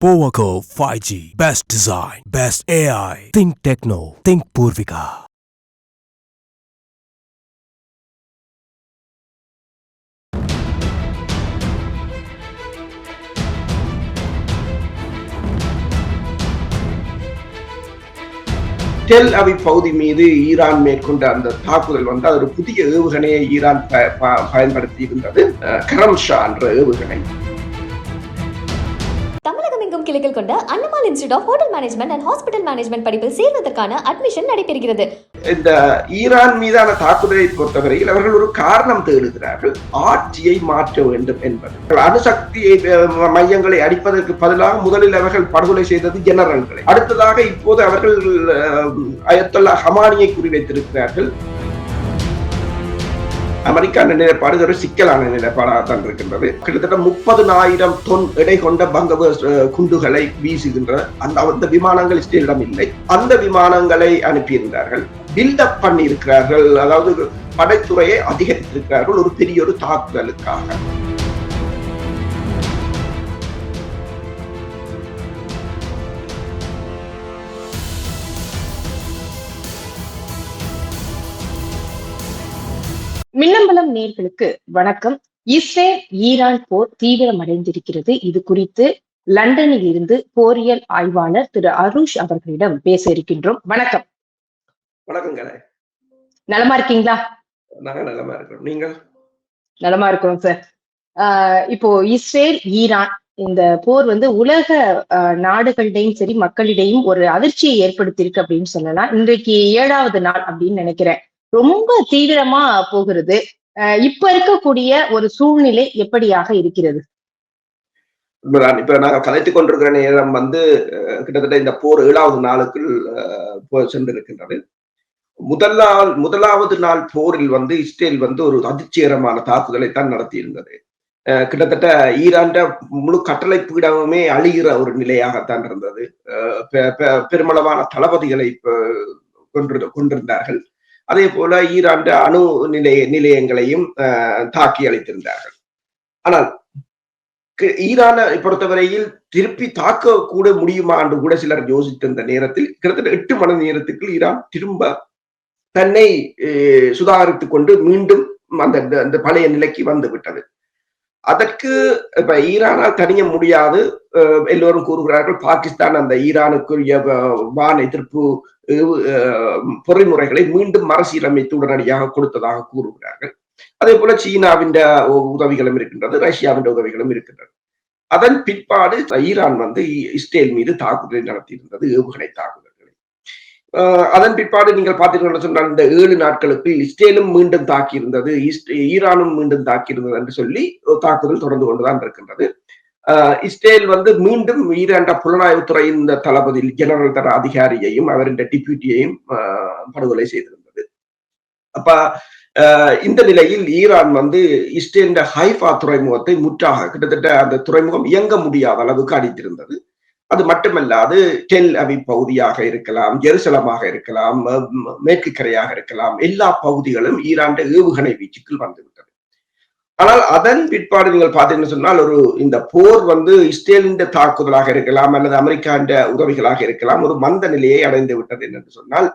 போவாகோ five G best design best AI think techno think Poorvika Tel Aviv பகுதி மீது Iran மேற்கொண்ட அந்த தாக்குதல் வந்து அது ஒரு புதிய ஏவுகணையை ஈரான் பயன்படுத்தி இருந்தது கரம்ஷா என்ற ஏவுகணை. தமிழகம் எங்கும் கிளைகள் கொண்ட Annamalai institute of hotel management and hospital management படிப்பில் சேர்வதற்கான அட்மிஷன் நடைபெறுகிறது. இந்த ஈரான் மீதான தாக்குதலை பொறுத்தவரையில் அவர்கள் ஒரு காரணம் தேடுகிறார்கள். ஆட்சியை மாற்ற வேண்டும் என்பது. அணுசக்தி மையங்களை அடிப்பதற்கு பதிலாக முதலில் அவர்கள் படுகொலை செய்தது ஜெனரல்களை அடுத்ததாக இப்போது அவர்கள் அஹ், அயத்தொல்லா ஹமானியை குறிவைத்திருக்கிறார்கள். அமெரிக்கா நிலைப்பாடு ஒரு சிக்கலான நிலைப்பாடாக தான் இருக்கின்றது. கிட்டத்தட்ட முப்பதுனாயிரம் தொன் எடை கொண்ட பங்கவர்ஸ் குண்டுகளை வீசுகின்ற அந்த அந்த விமானங்கள் இஸ்ரேலிடம் இல்லை. அந்த விமானங்களை அனுப்பியிருந்தார்கள். பில்டப் பண்ணியிருக்கிறார்கள். அதாவது படைத்துறையை அதிகரித்திருக்கிறார்கள். ஒரு பெரிய ஒரு தாக்குதலுக்காக. மின்னம்பலம் நேர்களுக்கு வணக்கம். இஸ்ரேல் ஈரான் போர் தீவிரமடைந்திருக்கிறது. இது குறித்து லண்டனில் இருந்து போரியல் ஆய்வாளர் திரு அருஷ் அவர்களிடம் பேச இருக்கின்றோம். வணக்கம். வணக்கங்களே நலமா இருக்கீங்களா? நாங்க நல்லமா இருக்கிறோம். நீங்கள்? நலமா இருக்கோம் சார் இப்போ இஸ்ரேல் ஈரான் இந்த போர் வந்து உலக நாடுகளிடையும் சரி மக்களிடையும் ஒரு அதிர்ச்சியை ஏற்படுத்தியிருக்கு அப்படின்னு சொல்லலாம். இன்றைக்கு ஏழாவது நாள் அப்படின்னு நினைக்கிறேன். ரொம்ப தீவிரமா போகிறது. இப்ப இருக்கக்கூடிய ஒரு சூழ்நிலை எப்படியாக இருக்கிறது? இப்ப நாங்க கலைத்துக் கொண்டிருக்கிற நேரம் வந்து கிட்டத்தட்ட இந்த போர் ஏழாவது நாளுக்குள் அஹ், சென்றிருக்கின்றது. முதல் நாள் முதலாவது நாள் போரில் வந்து இஸ்ரேல் வந்து ஒரு அதிர்ச்சிகரமான தாக்குதலை தான் நடத்தியிருந்தது. கிட்டத்தட்ட ஈராண்ட முழு கட்டளை பீடமுமே அழிகிற ஒரு நிலையாகத்தான் இருந்தது. அஹ், பெ- பெ- பெருமளவான தளபதிகளை அஹ், கொன்று கொண்டிருந்தார்கள் அதே போல ஈரான்ட அணு நிலைய நிலையங்களையும் தாக்கி அளித்திருந்தார்கள். ஆனால் ஈரானை பொறுத்தவரையில் திருப்பி தாக்க கூட முடியுமா என்று கூட சிலர் யோசித்திருந்த நேரத்தில் கிட்டத்தட்ட எட்டு மணி நேரத்துக்குள் ஈரான் திரும்ப தன்னை அஹ், கொண்டு மீண்டும் அந்த அந்த- பழைய நிலைக்கு வந்து விட்டது. அதற்கு இப்ப ஈரானால் தனிய முடியாது அஹ், எல்லோரும் கூறுகிறார்கள் பாகிஸ்தான் அந்த ஈரானுக்குரிய வான் எதிர்ப்பு பொறிமுறைகளை மீண்டும் மறுசீரமைத்து உடனடியாக கொடுத்ததாக கூறுகிறார்கள். அதே போல சீனாவின் உதவிகளும் இருக்கின்றது ரஷ்யாவின் உதவிகளும் இருக்கின்றது. அதன் பிற்பாடு ஈரான் வந்து இஸ்ரேல் மீது தாக்குதலை நடத்தியிருந்தது ஏவுகணை தாக்குதல்களை. ஆஹ் அதன் பிற்பாடு நீங்கள் பார்த்தீங்கன்னா சொன்னால் இந்த ஏழு நாட்களுக்கு இஸ்ரேலும் மீண்டும் தாக்கியிருந்தது ஈரானும் மீண்டும் தாக்கியிருந்தது என்று சொல்லி தாக்குதல் தொடர்ந்து கொண்டுதான் இருக்கின்றது. இஸ்ரேல் வந்து மீண்டும் ஈரான் புலனாய்வுத்துறையின் இந்த தளபதி ஜெனரல் தர அதிகாரியையும் அவரின் டிபியூட்டியையும் படுகொலை செய்திருந்தது. அப்ப இந்த நிலையில் ஈரான் வந்து இஸ்ரேலின் ஹைஃபா துறைமுகத்தை முற்றாக கிட்டத்தட்ட அந்த துறைமுகம் இயங்க முடியாத அளவுக்கு அடித்திருந்தது அது மட்டுமல்லாது டெல் அவி பகுதியாக இருக்கலாம் ஜெருசலமாக இருக்கலாம் மேற்கு கரையாக இருக்கலாம் எல்லா பகுதிகளும் ஈரான் ஏவுகணை வீச்சுக்குள் வந்துவிடும் ஆனால் அதன் பிற்பாடு நீங்கள் பார்த்தீங்கன்னு சொன்னால் ஒரு இந்த போர் வந்து இஸ்ரேலின் தாக்குதலாக இருக்கலாம் அல்லது அமெரிக்காண்ட உதவிகளாக இருக்கலாம் ஒரு மந்த நிலையை அடைந்து விட்டது என்று சொன்னால்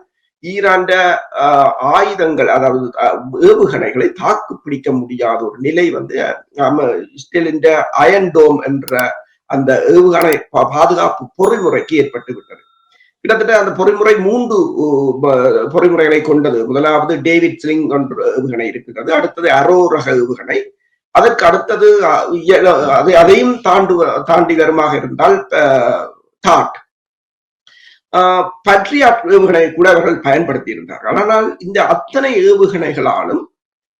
ஈராண்ட ஆயுதங்கள் அதாவது ஏவுகணைகளை தாக்கு பிடிக்க முடியாத ஒரு நிலை வந்து இஸ்ரேலின் அயன்டோம் என்ற அந்த ஏவுகணை பாதுகாப்பு பொறிமுறைக்கு ஏற்பட்டு விட்டது. கிட்டத்தட்ட அந்த பொறிமுறை மூன்று பொறிமுறைகளை கொண்டது. முதலாவது டேவிட் ஸ்லிங் என்ற ஏவுகணை இருக்கிறது. அடுத்தது அரோ ரக ஏவுகணை. அதற்கு அடுத்தது அதை அதையும் தாண்டு தாண்டி வருமாக இருந்தால் தாட். பட்ரியாட் ஏவுகணை கூட அவர்கள் பயன்படுத்தி இருந்தார்கள் ஆனால் இந்த அத்தனை ஏவுகணைகளாலும்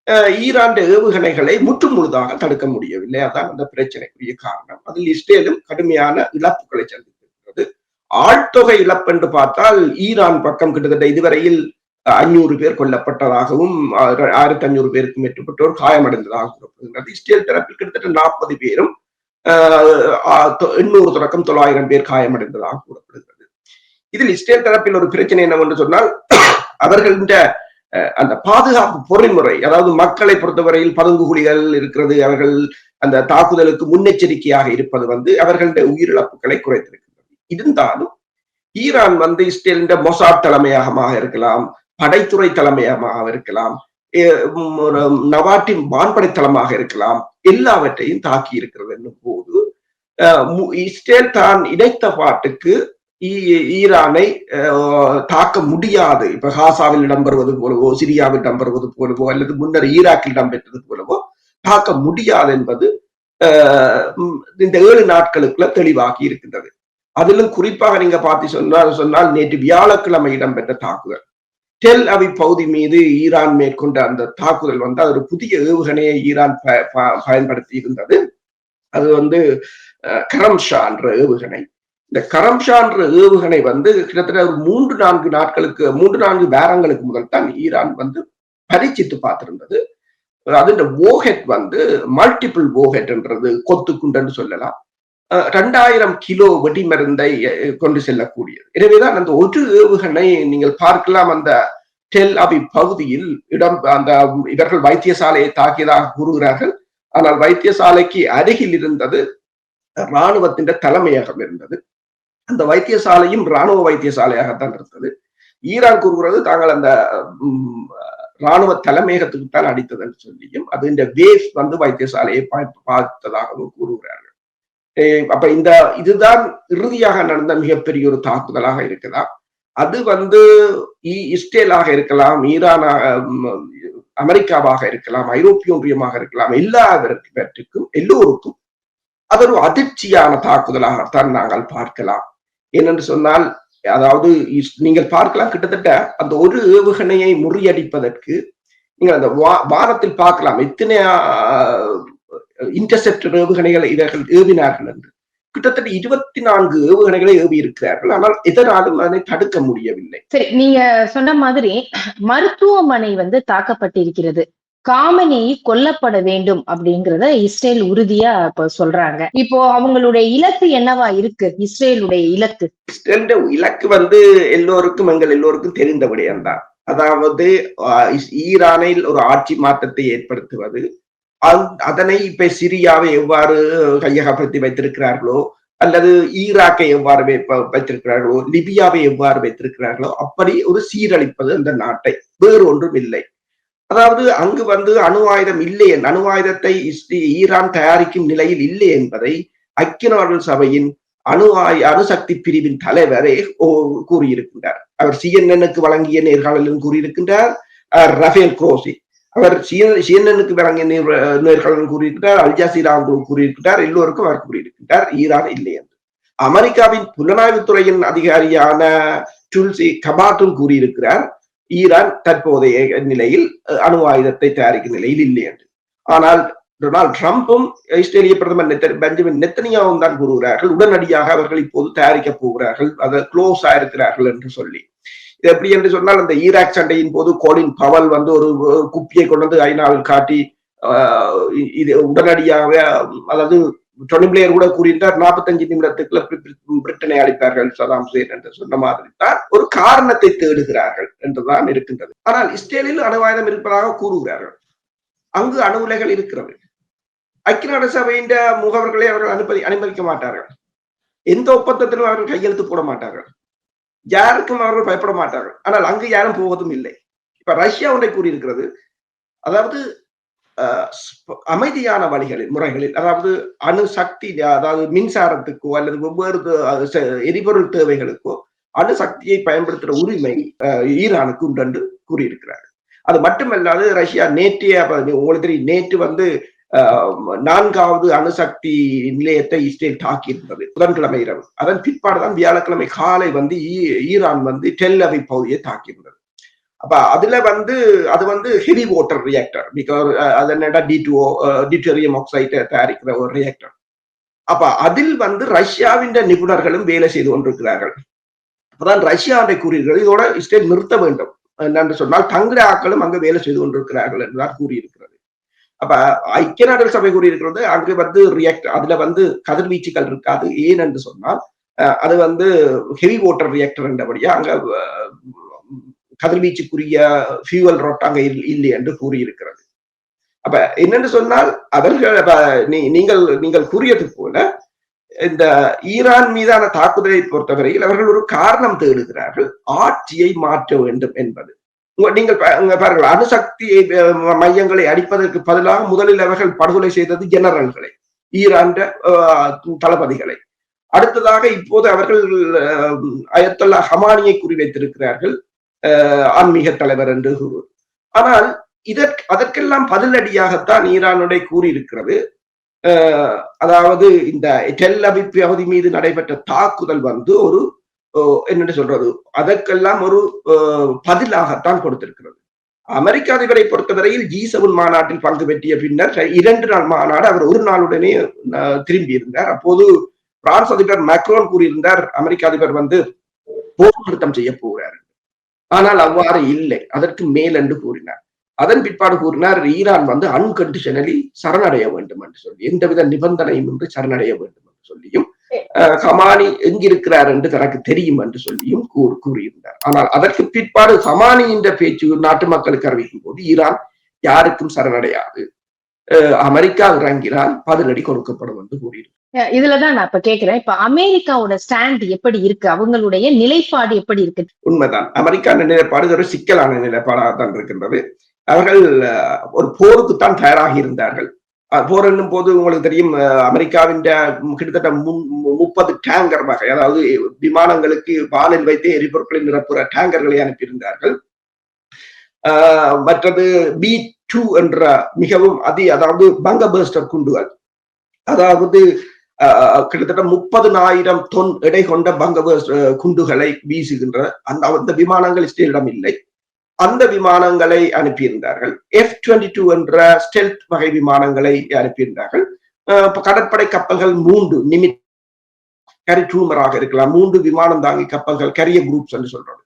அஹ், ஈரான் ஏவுகணைகளை முற்று முழுதாக தடுக்க முடியவில்லை. அதான் அந்த பிரச்சனைக்குரிய காரணம். அதில் இஸ்ரேலும் கடுமையான இழப்புகளை சந்தி ஆழ்தொகை இழப்பென்று பார்த்தால் ஈரான் பக்கம் கிட்டத்தட்ட இதுவரையில் அஞ்சூறு பேர் கொல்லப்பட்டதாகவும் ஆயிரத்தி அஞ்சூறு பேருக்கு மேற்பட்டோர் காயமடைந்ததாக கூறப்படுகிறது இஸ்ரேல் தரப்பில் கிட்டத்தட்ட நாற்பது பேரும் ஆஹ், எண்ணூறு தொடக்கம் தொள்ளாயிரம் பேர் காயமடைந்ததாக கூறப்படுகிறது. இதில் இஸ்ரேல் தரப்பில் ஒரு பிரச்சனை என்னவென்று சொன்னால் அவர்களின் அஹ், அந்த பாதுகாப்பு பொறிமுறை அதாவது மக்களை பொறுத்தவரையில் பதுங்குகுழிகள் இருக்கிறது அவர்கள் அந்த தாக்குதலுக்கு முன்னெச்சரிக்கையாக இருப்பது வந்து அவர்களுடைய உயிரிழப்புகளை குறைத்திருக்கு இருந்தாலும் ஈரான் வந்து இஸ்ரேலின் மொசாத் தலைமையகமாக இருக்கலாம் படைத்துறை தலைமையகமாக இருக்கலாம் நவாட்டின் வான்படை தளமாக இருக்கலாம் எல்லாவற்றையும் தாக்கி இருக்கிறது என்னும் போது இஸ்ரேல் தான் இணைத்த பாட்டுக்கு ஈரானை தாக்க முடியாது. இப்ப ஹாசாவில் இடம்பெறுவது போலவோ சிரியாவில் இடம்பெறுவது போலவோ அல்லது முன்னர் ஈராக்கில் இடம்பெற்றது போலவோ தாக்க முடியாது என்பது இந்த ஏழு நாட்களுக்குள்ள தெளிவாகி இருக்கின்றது. அதிலும் குறிப்பாக நீங்க பார்த்து சொன்னால் சொன்னால் நேற்று வியாழக்கிழமை இடம்பெற்ற தாக்குதல். டெல் அவி பகுதி மீது ஈரான் மேற்கொண்ட அந்த தாக்குதல் வந்து அது ஒரு புதிய ஏவுகணையை ஈரான் ப- பயன்படுத்தி இருந்தது அது வந்து அஹ், கரம்ஷா என்ற ஏவுகணை. இந்த கரம்ஷா என்ற ஏவுகணை வந்து கிட்டத்தட்ட ஒரு மூன்று நான்கு நாட்களுக்கு மூன்று நான்கு வாரங்களுக்கு முதல் தான் ஈரான் வந்து பரீட்சித்து பார்த்திருந்தது. அதுன்ற ஓஹெட் வந்து மல்டிபிள் ஓஹெட்ன்றது கொத்து குண்டுன்னு சொல்லலாம். ரெண்டாயிரம் கிலோ வெடிமருந்தை கொண்டு செல்லக்கூடியது. எனவேதான் அந்த ஒரு ஏவுகணை நீங்கள் பார்க்கலாம் அந்த டெல் அபி பகுதியில் இடம் அந்த இவர்கள் வைத்தியசாலையை தாக்கியதாக கூறுகிறார்கள். ஆனால் வைத்தியசாலைக்கு அருகில் இருந்தது இராணுவத்தின் தலைமையகம் இருந்தது. அந்த வைத்தியசாலையும் இராணுவ வைத்தியசாலையாகத்தான் இருந்தது. ஈரான் கூறுகிறது தாங்கள் அந்த இராணுவ தலைமையகத்துக்கு தான் அடித்தது என்று சொல்லியும் அது இந்த வேவ் வந்து வைத்தியசாலையை பார்த்ததாகவும் கூறுகிறார்கள். அப்ப இந்த இதுதான் இறுதியாக நடந்த மிகப்பெரிய ஒரு தாக்குதலாக இருக்கலாம் அது வந்து இஸ்ரேலாக இருக்கலாம் ஈரானாக அமெரிக்காவாக இருக்கலாம் ஐரோப்பிய ஒன்றியமாக இருக்கலாம் எல்லாவற்றுக்கும் எல்லோருக்கும் அது ஒரு அதிர்ச்சியான தாக்குதலாகத்தான் நாங்கள் பார்க்கலாம். ஏனென்று சொன்னால் அதாவது நீங்கள் பார்க்கலாம் கிட்டத்தட்ட அந்த ஒரு ஏவுகணையை முறியடிப்பதற்கு நீங்கள் அந்த வா- வானத்தில் பார்க்கலாம். எத்தனை இன்டர்செப்டர் ஏவுகணைகளை இவர்கள் ஏவினார்கள் என்று. கிட்டத்தட்ட இருபத்தி நான்கு ஏவுகணைகளை ஏவி இருக்கிறார்கள் ஆனால் எதனாலும் அதனை தடுக்க முடியவில்லை. சரி நீங்க சொன்ன மாதிரி மருத்துவமனை வந்து தாக்கப்பட்டிருக்கிறது. காமனி கொல்லப்பட வேண்டும் அப்படிங்கறத இஸ்ரேல் உறுதியா இப்ப சொல்றாங்க. இப்போ அவங்களுடைய இலக்கு என்னவா இருக்கு? இஸ்ரேலுடைய இலக்கு. இஸ்ரேலுடைய இலக்கு வந்து எல்லோருக்கும் எங்கள் எல்லோருக்கும் தெரிந்த விடயம்தான். அதாவது ஈரானில் ஒரு ஆட்சி மாற்றத்தை ஏற்படுத்துவது அதனை இப்ப சிரியாவை எவ்வாறு கையகப்படுத்தி வைத்திருக்கிறார்களோ அல்லது ஈராக்கை எவ்வாறு வைப்ப- வைத்திருக்கிறார்களோ லிபியாவை எவ்வாறு வைத்திருக்கிறார்களோ அப்படி ஒரு சீரழிப்பது அந்த நாட்டை. வேறு ஒன்றும் இல்லை. அதாவது அங்கு வந்து அணு ஆயுதம் இல்லை அணு ஆயுதத்தை ஈரான் தயாரிக்கும் நிலையில் இல்லை என்பதை ஐக்கிய நாடுகள் சபையின் அணு ஆய் அணுசக்தி பிரிவின் தலைவரே கூறியிருக்கின்றார். அவர் சிஎன்எனுக்கு வழங்கிய நேர்காணலிலும் கூறியிருக்கின்றார். அஹ் ரஃபேல் குரோசி அவர் சிஎன்எனுக்கு வழங்கிய நேர்- கூறியிருக்கிறார் அல் ஜசீராவுக்கு கூறியிருக்கிறார் எல்லோருக்கும் அவர் கூறியிருக்கிறார் ஈரான் இல்லை என்று. அமெரிக்காவின் புலனாய்வுத்துறையின் அதிகாரியான டுல்சி கபாட்டும் கூறியிருக்கிறார் ஈரான் தற்போதைய நிலையில் அணு ஆயுதத்தை தயாரிக்கும் நிலையில் இல்லை என்று. ஆனால் டொனால்ட் ட்ரம்ப்பும் இஸ்ரேலிய பிரதமர் பெஞ்சமின் நெத்தனியாவும் தான் கூறுகிறார்கள் உடனடியாக அவர்கள் இப்போது தயாரிக்கப் போகிறார்கள் அதை க்ளோஸ் ஆயிருக்கிறார்கள் என்று சொல்லி. எப்படி என்று சொன்னால் அந்த ஈராக் சண்டையின் போது கோலின் பவல் வந்து ஒரு குப்பியை கொண்டு வந்து ஐநாவில் காட்டி ஆஹ், இது உடனடியாக அதாவது டொனி பிளேயர் கூட கூறியிருந்தார் நாற்பத்தஞ்சு நிமிடத்துக்குள்ள பிரிட்டனை அளித்தார்கள் சதாம் ஹுசேன் என்று சொன்ன மாதிரி தான் ஒரு காரணத்தை தேடுகிறார்கள் என்றுதான் இருக்கின்றது. ஆனால் இஸ்ரேலில் அணுவாயுதம் இருப்பதாக கூறுகிறார்கள். அங்கு அணு உலைகள் இருக்கிறது ஐக்கிய நாடு சபையின் முகவர்களை அவர்கள் அனுப்பி அனுமதிக்க மாட்டார்கள். எந்த ஒப்பந்தத்திலும் அவர்கள் கையெழுத்து போட மாட்டார்கள். யாருக்கும் அவர்கள் பயப்பட மாட்டார்கள். ஆனால் அங்கு யாரும் போவதும் இல்லை. இப்ப ரஷ்யா ஒன்றை கூறியிருக்கிறது. அதாவது அமைதியான வழிகளில் முறைகளில் அதாவது அணு சக்தி அதாவது மின்சாரத்துக்கோ அல்லது வெவ்வேறு எரிபொருள் தேவைகளுக்கோ அணு சக்தியை பயன்படுத்துகிற உரிமை ஈரானுக்கு உண்டு என்று கூறியிருக்கிறார் அது மட்டுமல்லாது ரஷ்யா நேற்றைய உங்களுக்கு தெரியும் நேற்று வந்து நான்காவது அணுசக்தி நிலையத்தை இஸ்ரேல் தாக்கியிருந்தது. புதன்கிழமை இரவு. அதன் பிற்பாடுதான் வியாழக்கிழமை காலை வந்து ஈ- ஈரான் வந்து டெல் அவி பகுதியை தாக்கியிருந்தது. அப்ப அதுல வந்து அது வந்து ஹெவி வாட்டர் ரியாக்டர் பிகாஸ் அது என்னடா டி டூ ஆக்சைட்டை தயாரிக்கிற ஒரு ரியாக்டர் அப்ப அதில் வந்து ரஷ்யாவின் நிபுணர்களும் வேலை செய்து கொண்டிருக்கிறார்கள். அப்பதான் ரஷ்யா அதை கூறுகிறது இதோட இஸ்ரேல் நிறுத்த வேண்டும். என்று சொன்னால் தங்கிற ஆக்களும் அங்கு வேலை செய்து கொண்டிருக்கிறார்கள் என்றுதான் கூறியிருக்கிறது. அப்ப ஐக்கிய நாடுகள் சபை கூறியிருக்கிறது அங்கு வந்து ரியாக்ட் அதுல வந்து கதிர்வீச்சுகள் இருக்காது. ஏன் என்று சொன்னால் அஹ், அது வந்து ஹெவி வாட்டர் ரியாக்டர் என்றபடியா அங்க கதிர்வீச்சுக்குரிய ஃபியூவல் ரோட் அங்க இல்- இல்லை என்று கூறியிருக்கிறது. அப்ப என்னன்னு சொன்னால் அவர்கள் நீ- நீங்கள் நீங்கள் கூறியது போல இந்த ஈரான் மீதான தாக்குதலை பொறுத்தவரையில் அவர்கள் ஒரு காரணம் தேடுகிறார்கள். ஆட்சியை மாற்ற வேண்டும் என்பது. நீங்கள் பாருங்கள். அணுசக்தி மையங்களை அடிப்பதற்கு பதிலாக முதலில் அவர்கள் படுகொலை செய்தது ஜெனரல்களை ஈரான் தளபதிகளை. அடுத்ததாக இப்போது அவர்கள் அயத்தொல்லா ஹமானியை குறிவைத்திருக்கிறார்கள் ஆன்மீக தலைவர் என்று கூறு. ஆனால் இதற்கு அதற்கெல்லாம் பதிலடியாகத்தான் ஈரானுடைய கூறியிருக்கிறது. அதாவது இந்த டெல் அபிப் பகுதி மீது நடைபெற்ற தாக்குதல் வந்து ஒரு என்னன்னு சொல்றது அதற்கெல்லாம் ஒரு பதிலாகத்தான் கொடுத்திருக்கிறது. அமெரிக்க அதிபரை பொறுத்தவரையில் ஜி செவன் மாநாட்டில் பங்கு பெற்றிய பின்னர் இரண்டு நாள் மாநாடு அவர் ஒரு நாளுடனே திரும்பி இருந்தார் அப்போது பிரான்ஸ் அதிபர் மேக்ரோன் கூறியிருந்தார் அமெரிக்க அதிபர் வந்து போர் நிறுத்தம் செய்ய போகிறார் ஆனால் அவ்வாறு இல்லை அதற்கு மேல் என்று கூறினார். அதன் பிற்பாடு கூறினார் ஈரான் வந்து அன்கண்டிஷனலி சரணடைய வேண்டும் என்று சொல்லி எந்தவித நிபந்தனையும் இன்றி சரணடைய வேண்டும் என்று சொல்லியும் ஹமானி எங்கிருக்கிறார் என்று தனக்கு தெரியும் என்று சொல்லியும் கூறு கூறியிருந்தார். ஆனால் அதற்கு பிற்பாடு ஹமானி என்ற பேச்சு நாட்டு மக்களுக்கு அறிவிக்கும் போது ஈரான் யாருக்கும் சரணடையாது. அமெரிக்கா இறங்கினால் பதிலடி கொடுக்கப்படும் என்று கூறியிருந்தார். இதுலதான் நான் இப்ப கேக்குறேன். இப்ப அமெரிக்காவோட ஸ்டாண்ட் எப்படி இருக்கு? அவங்களுடைய நிலைப்பாடு எப்படி இருக்கு? உண்மைதான். அமெரிக்கா நிலைப்பாடு ஒரு சிக்கலான நிலைப்பாடாக தான் இருக்கின்றது. அவர்கள் ஒரு போருக்குத்தான் தயாராகி இருந்தார்கள். போர் என்னும் போது உங்களுக்கு தெரியும் அமெரிக்காவின் கிட்டத்தட்ட முன்- முப்பது டேங்கர் வகை அதாவது விமானங்களுக்கு வானில் வைத்து எரிபொருட்களை நிரப்புற டேங்கர்களை அனுப்பியிருந்தார்கள். மற்றது பி டூ என்ற மிகவும் அதி அதாவது பங்கபர்ஸ்டர் குண்டுகள். அதாவது கிட்டத்தட்ட முப்பதுனாயிரம் தொன் எடை கொண்ட பங்க குண்டுகளை வீசுகின்ற அந்த அந்த விமானங்கள் இஸ்ரேலிடம் இல்லை. அந்த விமானங்களை அனுப்பியிருந்தார்கள். எஃப் டுவெண்ட்டி டூ என்ற ஸ்டெல்த் வகை விமானங்களை அனுப்பியிருந்தார்கள். கடற்படை கப்பல்கள் மூன்று நிமிட் கரி ட்ரூமராக இருக்கலாம். மூன்று விமானம் தாங்கி கப்பல்கள் கரிய குரூப்ஸ் என்று சொல்றது.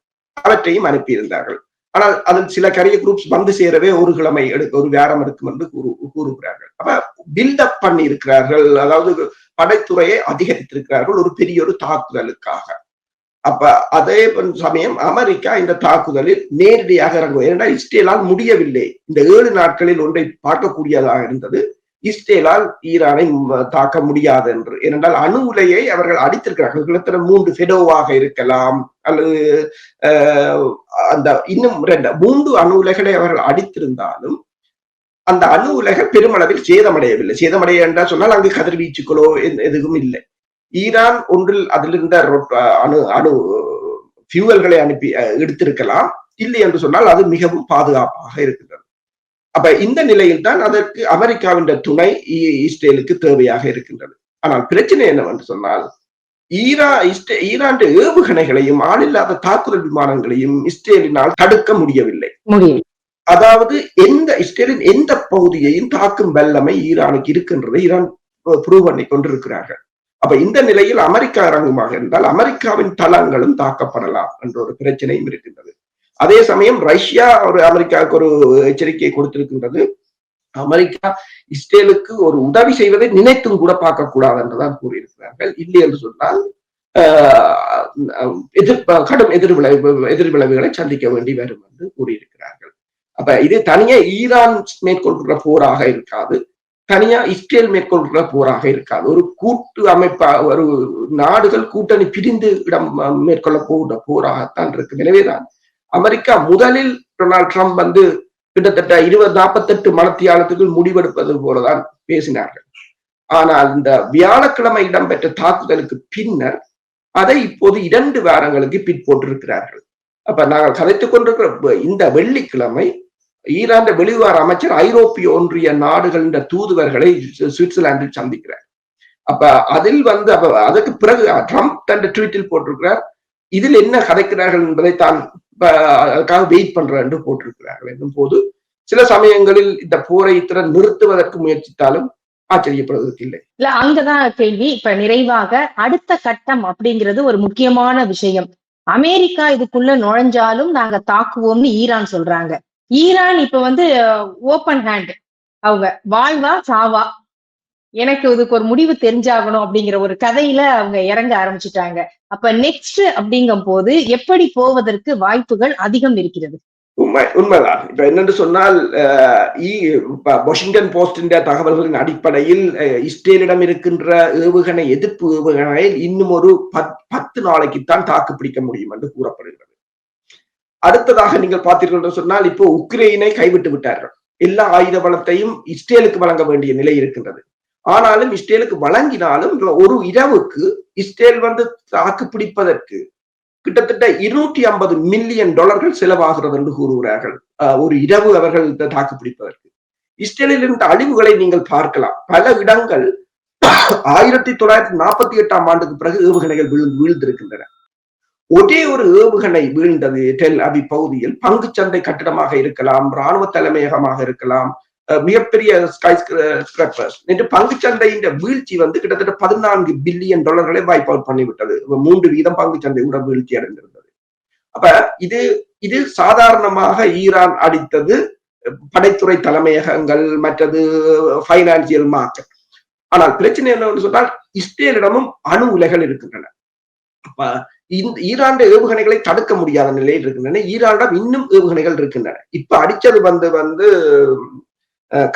அவற்றையும் அனுப்பியிருந்தார்கள். ஆனால் அதில் சில கரிய குரூப்ஸ் வந்து சேரவே ஒரு கிழமை எடுக்க ஒரு வேரம் இருக்கும் என்று கூறு கூறுகிறார்கள். அப்ப பில்டப் பண்ணி இருக்கிறார்கள் அதாவது படைத்துறையை அதிகரித்திருக்கிறார்கள் ஒரு பெரிய ஒரு தாக்குதலுக்காக. அப்ப அதே சமயம் அமெரிக்கா இந்த தாக்குதலில் நேரடியாக இறங்கும் ஏனென்றால் இஸ்ரேலால் முடியவில்லை. இந்த ஏழு நாட்களில் ஒன்றை பார்க்கக்கூடியதாக இருந்தது. இஸ்ரேலால் ஈரானை தாக்க முடியாது என்று. ஏனென்றால் அணு உலையை அவர்கள் அடித்திருக்கிறார்கள். கிட்டத்தட்ட மூன்று ஃபெடோவாக இருக்கலாம். அல்லது அந்த இன்னும் ரெண்டு மூன்று அணு உலைகளை அவர்கள் அடித்திருந்தாலும் அந்த அணு உலக பெருமளவில் சேதமடையவில்லை. சேதமடைய என்றால் சொன்னால் அங்கு கதிர்வீச்சுக்களோ எதுவும் இல்லை. ஈரான் ஒன்றில் அதிலிருந்த அணு அணு ஃபியூவல்களை அனுப்பி எடுத்திருக்கலாம். இல்லை என்று சொன்னால் அது மிகவும் பாதுகாப்பாக இருக்கின்றது. அப்ப இந்த நிலையில் தான் அதற்கு அமெரிக்காவின் துணை இஸ்ரேலுக்கு தேவையாக இருக்கின்றது. ஆனால் பிரச்சனை என்னவென்று சொன்னால் ஈரா இஸ்ரே ஈரான் ஏவுகணைகளையும் ஆளில்லாத தாக்குதல் விமானங்களையும் இஸ்ரேலினால் தடுக்க முடியவில்லை. அதாவது எந்த இஸ்ரேலின் எந்த பகுதியையும் தாக்கும் வல்லமை ஈரானுக்கு இருக்கின்றதை ஈரான் ப்ரூவ் பண்ணி கொண்டிருக்கிறார்கள். அப்ப இந்த நிலையில் அமெரிக்கா இறங்குமாக இருந்தால் அமெரிக்காவின் தளங்களும் தாக்கப்படலாம் என்ற ஒரு பிரச்சனையும் இருக்கின்றது. அதே சமயம் ரஷ்யா ஒரு அமெரிக்காவுக்கு ஒரு எச்சரிக்கையை கொடுத்திருக்கின்றது. அமெரிக்கா இஸ்ரேலுக்கு ஒரு உதவி செய்வதை நினைத்தும் கூட பார்க்க கூடாது என்றுதான் கூறியிருக்கிறார்கள். இல்லை என்று சொன்னால் ஆஹ், எதிர் கடும் எதிர்விளைவு எதிர்விளைவுகளை சந்திக்க வேண்டி வரும் என்று கூறியிருக்கிறார்கள். அப்ப இது தனியே ஈரான் மேற்கொள்கிற போராக இருக்காது. தனியா இஸ்ரேல் மேற்கொள்கிற போராக இருக்காது. ஒரு கூட்டு அமைப்பா ஒரு நாடுகள் கூட்டணி பிரிந்து இடம் மேற்கொள்ள போகிற போராகத்தான் இருக்கு எனவேதான் அமெரிக்கா முதலில் டொனால்ட் ட்ரம்ப் வந்து கிட்டத்தட்ட இருபது நாற்பத்தெட்டு மணத்தியாலத்துக்குள் முடிவெடுப்பது போலதான் பேசினார்கள். ஆனால் இந்த வியாழக்கிழமை இடம்பெற்ற தாக்குதலுக்கு பின்னர் அதை இப்போது இரண்டு வாரங்களுக்கு பிற்போட்டிருக்கிறார்கள் அப்ப நாங்கள் கதைத்துக் கொண்டிருக்கிற இந்த வெள்ளிக்கிழமை ஈரான் வெளிவார அமைச்சர் ஐரோப்பிய ஒன்றிய நாடுகளின் தூதுவர்களை சுவிட்சர்லாந்தில் சந்திக்கிறார். அப்ப அதில் வந்து அப்ப அதுக்கு பிறகு ட்ரம்ப் தன் ட்வீட்டில் போட்டிருக்கிறார். இதில் என்ன கதைக்கிறார்கள் என்பதை தான் அதுக்காக வெயிட் பண்ற என்று போட்டிருக்கிறார்கள் என்னும் போது சில சமயங்களில் இந்த போரை திறன் நிறுத்துவதற்கு முயற்சித்தாலும் ஆச்சரியப்படுவதற்கு இல்லை. இல்ல அங்கதான் கேள்வி. இப்ப நிறைவாக அடுத்த கட்டம் அப்படிங்கிறது ஒரு முக்கியமான விஷயம். அமெரிக்கா இதுக்குள்ள நுழைஞ்சாலும் நாங்க தாக்குவோம்னு ஈரான் சொல்றாங்க. ஈரான் இப்ப வந்து ஓப்பன் ஹேண்ட் அவங்க வாழ்வா சாவா? எனக்கு இதுக்கு ஒரு முடிவு தெரிஞ்சாகணும் அப்படிங்கிற ஒரு கதையில அவங்க இறங்க ஆரம்பிச்சுட்டாங்க. அப்ப நெக்ஸ்ட் அப்படிங்கும் போது எப்படி போவதற்கு வாய்ப்புகள் அதிகம் இருக்கிறது? உண்மை உண்மைதான். இப்ப என்னென்று சொன்னால் வாஷிங்டன் போஸ்டின் தகவல்களின் அடிப்படையில் இஸ்ரேலிடம் இருக்கின்ற ஏவுகணை எதிர்ப்பு ஏவுகணை இன்னும் ஒரு பத்- பத்து நாளைக்குத்தான் தாக்கு பிடிக்க முடியும் என்று கூறப்படுகிறது. அடுத்ததாக நீங்கள் பார்த்தீர்கள் என்று சொன்னால் இப்போ உக்ரைனை கைவிட்டு விட்டார்கள். எல்லா ஆயுத பலத்தையும் இஸ்ரேலுக்கு வழங்க வேண்டிய நிலை இருக்கின்றது. ஆனாலும் இஸ்ரேலுக்கு வழங்கினாலும் ஒரு இரவுக்கு இஸ்ரேல் வந்து தாக்கு பிடிப்பதற்கு கிட்டத்தட்ட இருநூற்றி ஐம்பது மில்லியன் டாலர்கள் செலவாகிறது என்று கூறுகிறார்கள். ஒரு இரவு அவர்கள் இந்த தாக்கு பிடிப்பதற்கு. இஸ்ரேலில் இருந்த அழிவுகளை நீங்கள் பார்க்கலாம். பல இடங்கள் ஆயிரத்தி தொள்ளாயிரத்தி நாற்பத்தி எட்டாம் ஆண்டுக்கு பிறகு ஏவுகணைகள் வீழ்ந்து வீழ்ந்திருக்கின்றன. ஒரே ஒரு ஏவுகணை வீழ்ந்தது டெல் அபி பகுதியில் பங்குச்சந்தை கட்டிடமாக இருக்கலாம் இராணுவ தலைமையகமாக இருக்கலாம் அஹ் மிகப்பெரிய ஸ்கை ஸ்கிராப்பர்ஸ் என்று பங்குச்சந்தையின் வீழ்ச்சி வந்து கிட்டத்தட்ட பதினான்கு பில்லியன் டாலர்களை வாய்ப்பு அவுட் பண்ணிவிட்டது. மூன்று வீதம் பங்குச்சந்தை கூட வீழ்ச்சி அடைந்திருந்தது. அப்ப இது இது சாதாரணமாக ஈரான் அடித்தது படைத்துறை தலைமையகங்கள் மற்றது பைனான்சியல் மார்க்கெட் ஆனால் பிரச்சனை என்னன்னு சொன்னால் இஸ்ரேலிடமும் அணு உலைகள் இருக்கின்றன. அப்ப ஈராண்ட ஏவுகணைகளை தடுக்க முடியாத நிலையில் இருக்கின்றன. ஈரானிடம் இன்னும் ஏவுகணைகள் இருக்கின்றன. இப்ப அடிச்சது வந்து வந்து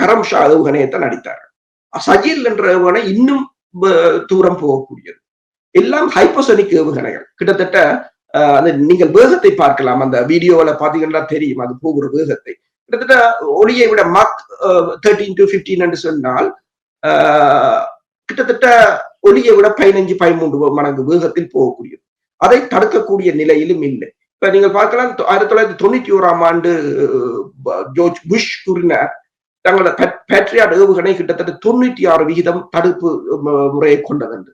கரம் ஷா ஏவுகணையைத்தான் அடித்தார் சஜீல் என்ற ஏவுகணை இன்னும் தூரம் போகக்கூடியது. எல்லாம் ஹைப்போசனிக் ஏவுகணைகள். கிட்டத்தட்ட அந்த நீங்கள் வேகத்தை பார்க்கலாம். அந்த வீடியோல பார்த்தீங்கன்னா தெரியும். அது போகிற வேகத்தை. கிட்டத்தட்ட ஒளியை விட மாக் தேர்ட்டீன் டு பிப்டீன் என்று சொன்னால் கிட்டத்தட்ட ஒளியை விட பதினஞ்சு பதிமூன்று மடங்கு வேகத்தில் போகக்கூடியது. அதை தடுக்கக்கூடிய நிலையிலும் இல்லை. இப்ப நீங்கள் பார்க்கலாம் ஆயிரத்தி தொள்ளாயிரத்தி தொண்ணூத்தி ஓராம் ஆண்டு ஜோர்ஜ் புஷ் கூறினார் தங்களோட பேட்ரியாட் ஏவுகணை கிட்டத்தட்ட தொண்ணூற்றி ஆறு விகிதம் தடுப்பு முறையை கொண்டதென்று.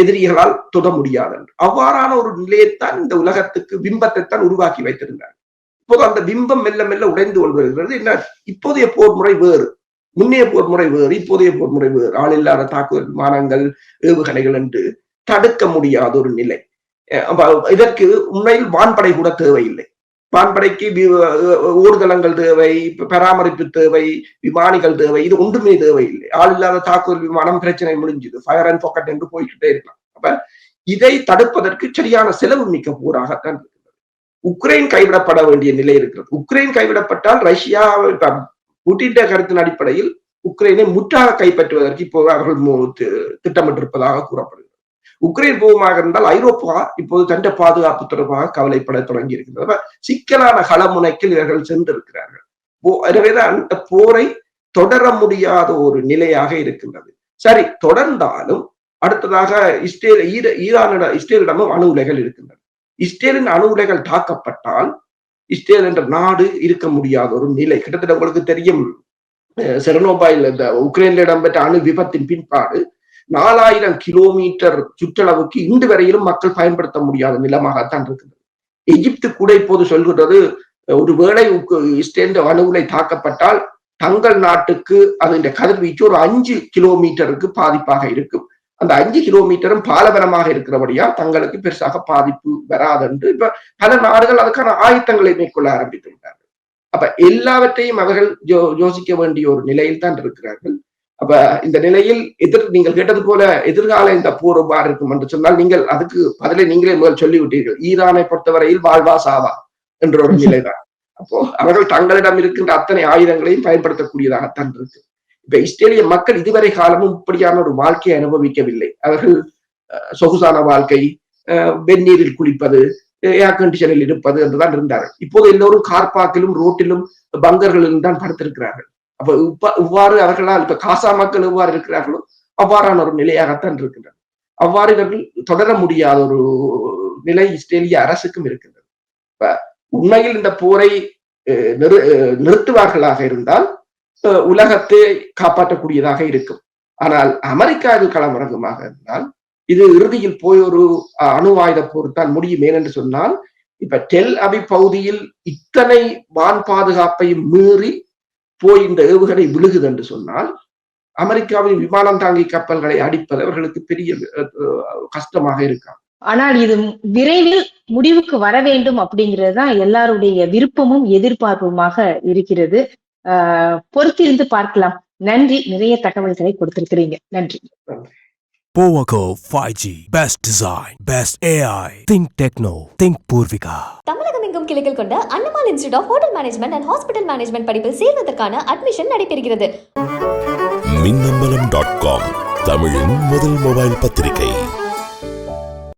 எதிரிகளால் தொட முடியாதென்று. அவ்வாறான ஒரு நிலையைத்தான் இந்த உலகத்துக்கு பிம்பத்தைத்தான் உருவாக்கி வைத்திருந்தார். இப்போது அந்த பிம்பம் மெல்ல மெல்ல உடைந்து கொண்டு வருகிறது. என்ன இப்போதைய போர் முறை வேறு. முன்னைய போர் முறை வேறு இப்போதைய போர் முறை வேறு. ஆள் இல்லாத தாக்குதல் விமானங்கள் ஏவுகணைகள் என்று தடுக்க முடியாத ஒரு நிலை இதற்கு உண்மையில் வான்படை கூட தேவையில்லை. வான்படைக்கு ஊர்தலங்கள் தேவை பராமரிப்பு தேவை விமானிகள் தேவை இது ஒன்றுமே தேவையில்லை. ஆள் இல்லாத தாக்குதல் விமானம் பிரச்சனை முடிஞ்சது. ஃபயர் அண்ட் பாக்கெட் என்று போய்கிட்டே இருக்கலாம். அப்ப இதை தடுப்பதற்கு சரியான செலவு மிக்க போராகத்தான் இருக்கிறது உக்ரைன் கைவிடப்பட வேண்டிய நிலை இருக்கிறது. உக்ரைன் கைவிடப்பட்டால் ரஷ்யா புட்டின் கருத்தின் அடிப்படையில் உக்ரைனை முற்றாக கைப்பற்றுவதற்கு இப்போ அவர்கள் திட்டமிட்டிருப்பதாக கூறப்படுகிறது. உக்ரைன் போகமாக இருந்தால் ஐரோப்பா இப்போது தண்ட பாதுகாப்பு தொடர்பாக கவலைப்பட தொடங்கி இருக்கிறது சிக்கலான களமுனைக்கில் இவர்கள் சென்றிருக்கிறார்கள். போ- எனவேதான் அந்த போரை தொடர முடியாத ஒரு நிலையாக இருக்கின்றது. சரி தொடர்ந்தாலும் அடுத்ததாக இஸ்ரேல் ஈர ஈரானிட இஸ்ரேலிடமும் அணு உலைகள் இருக்கின்றன. இஸ்ரேலின் அணு உலைகள் தாக்கப்பட்டால் இஸ்ரேல் என்ற நாடு இருக்க முடியாத ஒரு நிலை. கிட்டத்தட்ட உங்களுக்கு தெரியும் செரனோபாயில் இந்த உக்ரைனில் இடம்பெற்ற அணு விபத்தின் பின்பாடு நாலாயிரம் கிலோமீட்டர் சுற்றளவுக்கு இன்று வரையிலும் மக்கள் பயன்படுத்த முடியாத நிலமாகத்தான் இருக்கிறது எகிப்து கூட இப்போது சொல்கிறது ஒரு ஒருவேளை இஸ்ரேல் அணுகுலை தாக்கப்பட்டால் தங்கள் நாட்டுக்கு அதன் கதிர்வீச்சு ஒரு அஞ்சு கிலோமீட்டருக்கு பாதிப்பாக இருக்கும். அந்த அஞ்சு கிலோமீட்டரும் பாலவனமாக இருக்கிறபடியால் தங்களுக்கு பெருசாக பாதிப்பு வராதென்று இப்ப பல நாடுகள் அதுக்கான ஆயத்தங்களை மேற்கொள்ள ஆரம்பித்து விட்டார்கள் அப்ப எல்லாவற்றையும் அவர்கள் யோ- யோசிக்க வேண்டிய ஒரு நிலையில் தான் இருக்கிறார்கள். அப்ப இந்த நிலையில் எதிர் நீங்கள் கேட்டது போல எதிர்கால இந்த போர் எவ்வாறு இருக்கும் என்று சொன்னால் நீங்கள் அதுக்கு பதிலை நீங்களே முதல் சொல்லிவிட்டீர்கள். ஈரானை பொறுத்தவரையில் வாழ்வா சாவா என்ற ஒரு நிலைதான். அப்போ அவர்கள் தங்களிடம் இருக்கின்ற அத்தனை ஆயுதங்களையும் பயன்படுத்தக்கூடியதாகத்தான் இருக்கு. இப்ப இஸ்ரேலிய மக்கள் இதுவரை காலமும் இப்படியான ஒரு வாழ்க்கையை அனுபவிக்கவில்லை. அவர்கள் சொகுசான வாழ்க்கை வெந்நீரில் குளிப்பது ஏர் கண்டிஷனில் இருப்பது என்றுதான் இருந்தார்கள். இப்போது எல்லோரும் கார் பார்க்கிலும் ரோட்டிலும் பங்கர்களிலும் தான் படுத்திருக்கிறார்கள். அப்ப இப்ப இவ்வாறு அவர்களால் இப்ப காசா மக்கள் எவ்வாறு இருக்கிறார்களோ அவ்வாறான ஒரு நிலையாகத்தான் இருக்கின்றன அவ்வாறு இவர்கள் தொடர முடியாத ஒரு நிலை இஸ்ரேலிய அரசுக்கும் இருக்கின்றது. இப்ப உண்மையில் இந்த போரை நிறு நிறுத்துவார்களாக இருந்தால் உலகத்தை காப்பாற்றக்கூடியதாக இருக்கும். ஆனால் அமெரிக்கா இது களமிறங்குமாக இருந்தால் இது இறுதியில் போய் ஒரு அஹ், அணு ஆயுத போர் தான் முடியும். ஏனென்று சொன்னால் இப்ப டெல் அபி பகுதியில் இத்தனை வான் பாதுகாப்பையும் மீறி போய் இந்த ஏவுகணை விழுகுது என்று சொன்னால் அமெரிக்காவின் விமானம் தாங்கி கப்பல்களை அடிப்பது அவர்களுக்கு பெரிய கஷ்டமாக இருக்காது. ஆனால் இது விரைவில் முடிவுக்கு வர வேண்டும் அப்படிங்கிறது தான் எல்லாருடைய விருப்பமும் எதிர்பார்ப்புமாக இருக்கிறது. பொறுத்திருந்து பார்க்கலாம். நன்றி. நிறைய தகவல்களை கொடுத்திருக்கிறீங்க. நன்றி. Powaco 5G. Best design. Best AI. Think Techno. Think Purvika. தமிழகம் எங்கும் கிளைகள் கொண்ட Annamalai institute of hotel management and hospital management படிப்பில் சேர்வதற்கான அட்மிஷன் நடைபெறுகிறது மின்னம்பலம் டாட் காம் தமிழின் முதல் மொபைல் பத்திரிகை